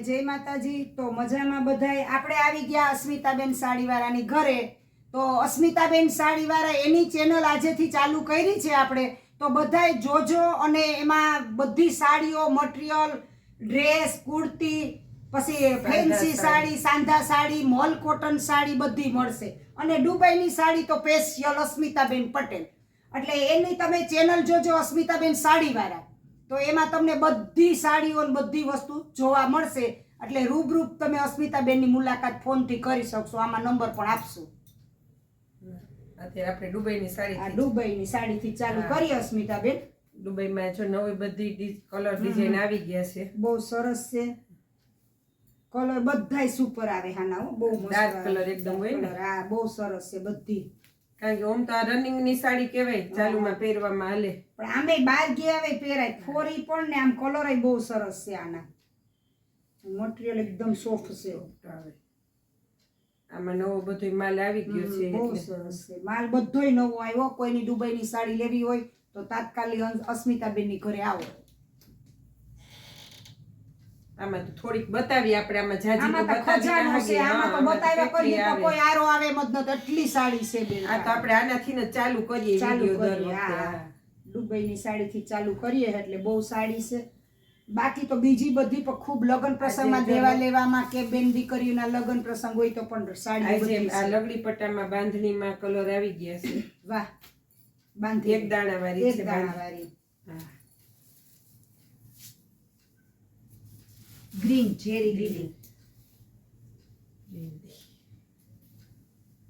બધાને જય માતાજી તો મજામાં બધાય? આપણે આવી ગયા અસ્મિતાબેન સાડીવાળાની ઘરે. તો અસ્મિતાબેન સાડીવાળા એની ચેનલ આજેથી ચાલુ કરી છે આપણે. તો બધાય જોજો અને એમાં બધી સાડીઓ મટીરિયલ ડ્રેસ કુર્તી પછી ફેન્સી સાડી સાંધા સાડી મોલ કોટન સાડી બધી મળશે. અને દુબઈની સાડી તો સ્પેશિયલ અસ્મિતાબેન પટેલ. એટલે એની તમે ચેનલ જોજો અસ્મિતાબેન સાડીવાળા. તો એમાં તમને બધી સાડીઓ બધી વસ્તુ જોવા મળશે. એટલે રૂબરૂ તમે અસ્મિતાબેનની મુલાકાત ફોનથી કરી શકશો. આમાં નંબર પણ આપશું. અત્યારે આપણે દુબઈની સાડી દુબઈની સાડીથી ચાલુ કરીએ કરી અસ્મિતાબેન. દુબઈમાં જો નવી બધી કલર ડિઝાઇન આવી ગયા છે. બહુ સરસ છે. કલર બધાય સુપર આવે હાના હો. બહુ મસ્ત કલર એકદમ હોય ને? હા બહુ સરસ છે બધી. કારણ કે ઓમ તો આ રનિંગની સાડી કહેવાય ચાલુમાં પહેરવામાં હાલે. પણ આમે બહાર ગયા આવે પહેરાય ફોરી પણ ને આમ કલર બહુ સરસ છે આના. મટીરિયલ એકદમ સોફ્ટ છે. આવે. આમાં નવો બધો માલ આવી ગયો છે બહુ સરસ છે. માલ બધોય નવો આવ્યો. કોઈની દુબઈની સાડી લેવી હોય તો તાત્કાલિક અસ્મિતાબેનની ઘરે આવો. આમાં તો થોડીક બતાવી આપણે આમાં જાજી તો આમાં તો બતાવી ખજાનો છે આમાં તો બતાવ્યા કરીએ તો કોઈ આરો આવે એમ જ નથી એટલી સાડી છે બેન આ તો આપણે આનાથી ને ચાલુ કરીએ ચાલુ વીડિયો દર કરીએ હા. દુબઈની સાડીથી ચાલુ કરીએ એટલે બહુ સાડી છે. બાકી તો બીજી બધી પણ ખૂબ લગ્ન પ્રસંગમાં દેવા લેવામાં કે બેન દીકરીઓના લગ્ન પ્રસંગ હોય તો પણ સાડી આ. લગડી પટ્ટામાં બાંધણીમાં કલર આવી ગયા છે. વાહ બાંધી એક દાણા વાળી એક છે દાણા વાળી હા. ગ્રીન ઝેરી ગ્રીન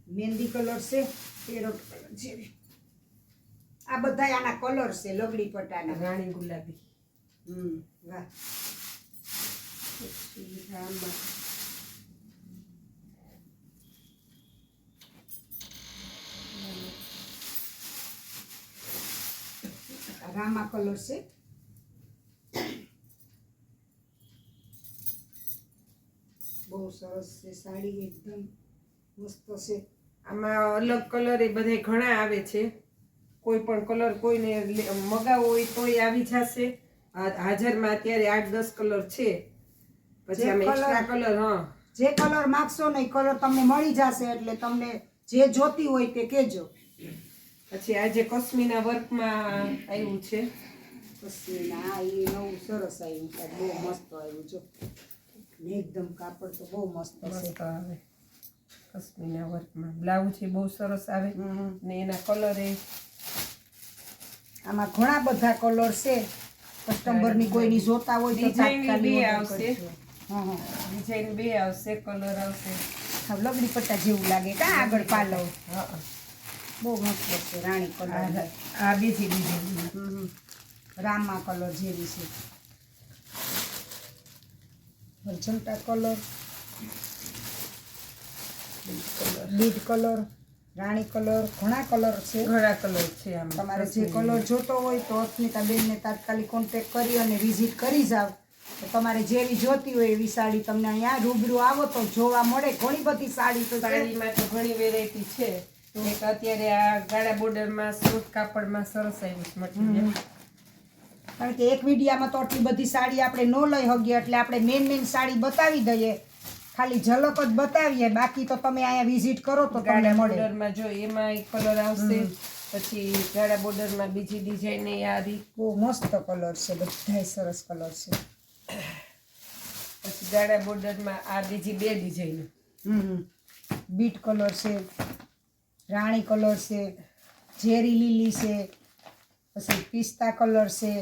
મહેંદી કલર છે પેરોટ કલર જેવી. આ બધા આના કલર છે લગડી પટાના. રાણી ગુલાબી. હમ વાહ. રામા. કલર છે. બહુ સરસ છે સાડી એકદમ મસ્ત છે. આમાં અલગ કલર એ બધે ઘણા આવે છે. કોઈ પણ કલર કોઈને મગાવો હોય તોય આવી જશે. હાજરમાં અત્યારે આઠ દસ કલર છે. પછી અમે એક્સ્ટ્રા કલર હા. જે કલર માગશો ને કલર તમને મળી જશે એટલે તમને જે જોતી હોય તે કહેજો. પછી આજે કશ્મીરના વર્કમાં આવ્યું છે. કશ્મીના આ એ નવું સરસ આવ્યું છે. બહુ મસ્ત આવ્યું જો. ને એકદમ કાપડ તો બહુ મસ્ત મસ્ત આવે. કશ્મીના વર્કમાં. બ્લાઉઝ બહુ સરસ આવે. ને એના કલર એ આમાં ઘણા બધા કલર છે. કસ્ટમરની કોઈની જોતા હોય તો તાત્કાલિક આવશે. ડિઝાઇન બે આવશે કલર આવશે. લગડી પટ્ટા જેવું લાગે કા આગળ પાલવ હા બહુ મસ્ત છે રાણી કલર. આ બીજી ડિઝાઇન. રામા કલર જેવી છે. અજંટા કલર લીડ કલર રાણી કલર ઘણા કલર છે. ઘણા કલર છે આમ. તમારે જે કલર જોતો હોય તો અસ્મિતા બેનને તાત્કાલિક કોન્ટેક્ટ કરી અને વિઝિટ કરી જાવ. તો તમારે જેવી જોતી હોય એવી સાડી તમને અહીંયા રૂબરૂ આવો તો જોવા મળે. ઘણી બધી સાડી તો સાડીમાં તો ઘણી વેરાયટી છે. એક અત્યારે આ ગાળા બોર્ડરમાં સ્મૂથ કાપડમાં સરસ આવ્યું મટીરિયલ કારણ કે એક વિડીયામાં તો આટલી બધી સાડી આપણે ન લઈ શકીએ એટલે આપણે મેન મેન સાડી બતાવી દઈએ. ખાલી ઝલક જ બતાવીએ. બાકી તો તમે અહીંયા વિઝિટ કરો તો તમને મળે. જો એમાં એક કલર આવશે પછી ગાળા બોર્ડરમાં બીજી ડિઝાઇન એ આવી બહુ મસ્ત કલર છે બધાય સરસ કલર છે. પછી ગાળા બોર્ડરમાં આ બીજી બે ડિઝાઇન હમ બીટ કલર છે રાણી કલર છે ઝેરી લીલી છે પછી પિસ્તા કલર છે.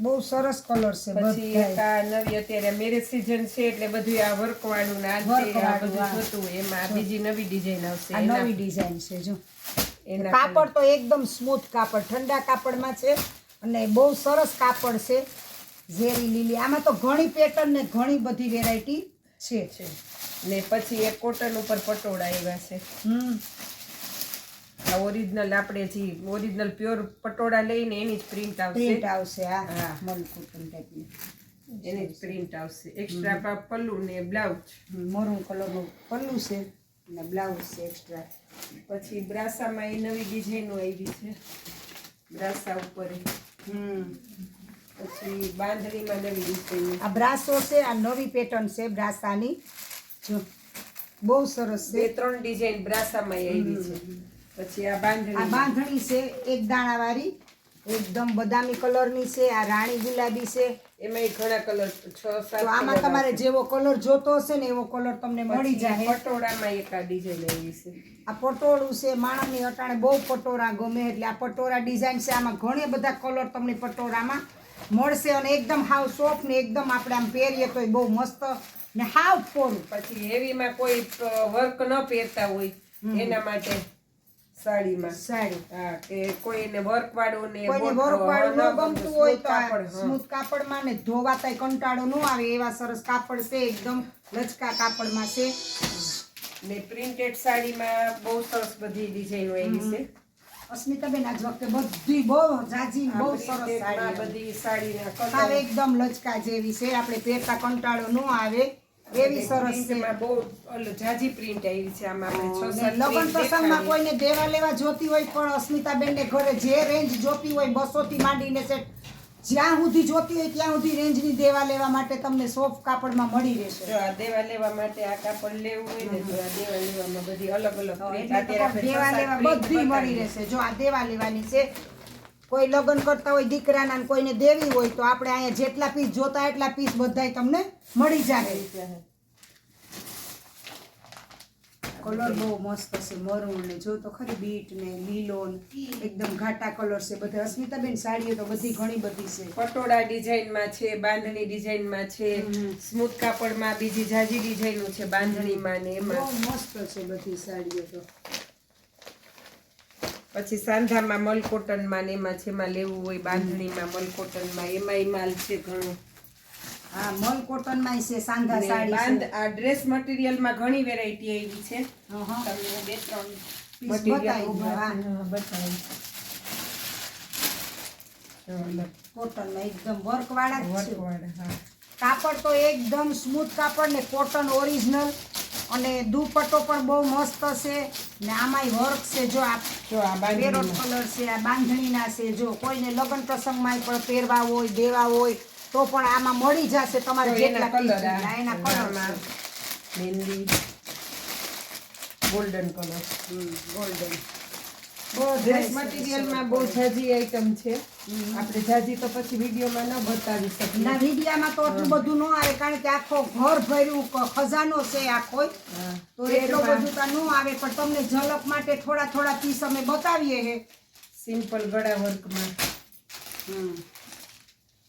બહુ સરસ કલર છે પછી એક આ નવી અત્યારે મેરેજ સીઝન છે એટલે બધું આ વર્ક વાળું ને આ આ બધું જોતું એમાં બીજી નવી ડિઝાઇન આવશે આ નવી ડિઝાઇન છે જો. એના કાપડ તો એકદમ સ્મૂથ કાપડ ઠંડા કાપડમાં છે અને બહુ સરસ કાપડ છે ઝેરી લીલી. આમાં તો ઘણી પેટર્ન ને ઘણી બધી વેરાયટી છે. છે. ને પછી એક કોટન ઉપર પટોળા આવ્યા છે. હમ. આ ઓરિજિનલ આપણે જે ઓરિજિનલ પ્યોર પટોળા લઈને એની જ પ્રિન્ટ આવશે. પ્રિન્ટ આવશે આ હા. મન કોટન ટાઈપની એની જ પ્રિન્ટ આવશે. એક્સ્ટ્રા પલ્લુ ને બ્લાઉઝ. મરૂન કલરનું પલ્લુ છે અને બ્લાઉઝ છે એક્સ્ટ્રા પછી બ્રાસામાં એ નવી ડિઝાઇનો આવી છે. બ્રાસા ઉપર. હમ. પછી બાંધણીમાં નવી ડિઝાઇન આ બ્રાસો છે આ નવી પેટર્ન છે બ્રાસાની. જો બહુ સરસ બે છે ત્રણ ડિઝાઇન બ્રાસામાં આવી છે. પછી આ આ બાંધણી બાંધણી છે એક દાણાવાળી એકદમ બદામી કલરની છે આ રાણી ગુલાબી છે. એમાંય ઘણા કલર છ સાત આમાં તમારે જેવો કલર જોતો હશે ને એવો કલર તમને મળી જાય પટોળામાં એક આ ડિઝાઇન આવી છે. આ પટોળું છે માણસની અટાણે બહુ પટોળા ગમે એટલે આ પટોળા ડિઝાઇન છે આમાં ઘણા બધા કલર તમને પટોળામાં મળશે અને એકદમ હાવ સોફ્ટ ને એકદમ આપણે આમ પહેરીએ તો બહુ મસ્ત ને હાવ પોરું. પછી હેવીમાં કોઈ વર્ક ન પહેરતા હોય એના માટે સાડીમાં. સાડી. હા કે કોઈને વર્ક વાળું ને કોઈને વર્ક વાળું ન ન ગમતું હોય તો સ્મૂથ કાપડમાં ને ધોવાતાય કંટાળો ન આવે એવા સરસ કાપડ છે એકદમ લચકા કાપડમાં છે. ને પ્રિન્ટેડ સાડીમાં બહુ સરસ બધી ડિઝાઇનો આવી છે. અસ્મિતાબેન આજ વખતે બધી બહુ જાજી બહુ સરસ સાડી બધી સાડીના કલર. એકદમ લચકા જેવી છે આપણે પહેરતા કંટાળો ન આવે. એવી સરસ છે. બહુ જાજી પ્રિન્ટ આવી છે આમાં આપણે લગ્ન પ્રસંગમાં કોઈને દેવા લેવા જોતી હોય પણ અસ્મિતાબેન ને ઘરે જે રેન્જ જોતી હોય બસો થી માંડીને છે જ્યાં સુધી જોતી હોય ત્યાં સુધી રેન્જની દેવા લેવા માટે તમને સોફ્ટ કાપડમાં મળી રહેશે. જો આ દેવા લેવા માટે આ કાપડ લેવું હોય ને જો આ દેવા લેવામાં બધી અલગ અલગ દેવા લેવા બધી મળી રહેશે. જો આ દેવા લેવાની છે કોઈ લગ્ન કરતા હોય દીકરાના ને કોઈને દેવી હોય તો આપણે અહીંયા જેટલા પીસ જોતા એટલા પીસ બધાય તમને મળી જાય. કલર બહુ મસ્ત છે મરૂણ ને. જો તો ખરી બીટ ને લીલો ને એકદમ ઘાટા કલર છે બધા. અસ્મિતાબેન સાડીઓ તો બધી ઘણી બધી છે. પટોળા ડિઝાઇનમાં છે બાંધણી ડિઝાઇનમાં છે સ્મૂથ કાપડમાં બીજી જાજી ડિઝાઇનો છે બાંધણીમાં ને એમાં. મસ્ત છે બધી સાડીઓ તો. પછી સાંધામાં મલકોટનમાં ને એમાં જેમાં લેવું હોય બાંધણીમાં મલકોટનમાં એમાં માલ છે ઘણો. હા મલકોટનમાં કોટનમાં છે સાંધા સાડી બાંધ આ ડ્રેસ મટીરિયલમાં ઘણી વેરાયટી આવી છે. તમને બે ત્રણ મટીરિયલ બતાવી દો, કોટન એકદમ વર્ક વાળા હા. કાપડ તો એકદમ સ્મૂથ કાપડ ને કોટન ઓરિજિનલ અને દુપટ્ટો પણ બહુ મસ્ત છે. ને આમાંય વર્ક છે જો આ જો આ કલર છે આ બાંધણીના છે જો કોઈને લગ્ન પ્રસંગમાં પણ પહેરવા હોય દેવા હોય તો પણ આમાં મળી જશે તમારે જેટલા કલર એના કલર આમાં મહેંદી ગોલ્ડન કલર. ગોલ્ડન. ડ્રેસ મટીરિયલમાં બહુ જાજી આઈટમ છે. આપણે જાજી તો પછી વિડીયોમાં ન બતાવી શકીએ. ના વિડિયામાં તો આટલું બધું ન આવે કારણ કે આખો ઘર ભર્યું ખજાનો છે આખો. તો એટલો બધું તો ન આવે પણ તમને ઝલક માટે થોડા થોડા પીસ અમે બતાવીએ હે. સિમ્પલ ગળા વર્કમાં. હમ.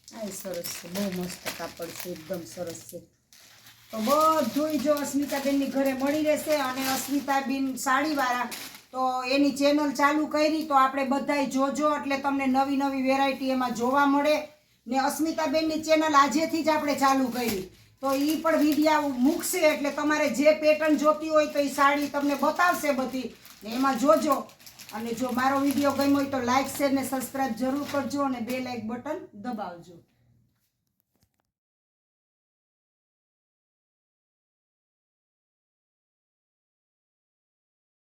આ સરસ છે બહુ મસ્ત કાપડ છે એકદમ સરસ છે. તો બધું જો અસ્મિતાબેનની ઘરે મળી રહેશે અને અસ્મિતાબેન સાડીવાળા તો એની ચેનલ ચાલુ કરી તો આપણે બધાય જોજો. એટલે તમને નવી નવી વેરાયટી એમાં જોવા મળે. ને અસ્મિતાબેનની ચેનલ આજેથી જ આપણે ચાલુ કરી. તો એ પણ વિડીયા મૂકશે. એટલે તમારે જે પેટર્ન જોતી હોય તો એ સાડી તમને બતાવશે બધી. ને એમાં જોજો. અને જો મારો વીડિયો ગમ્યો હોય તો લાઈક શેર ને સબસ્ક્રાઈબ જરૂર કરજો અને બે લાઈક બટન દબાવજો.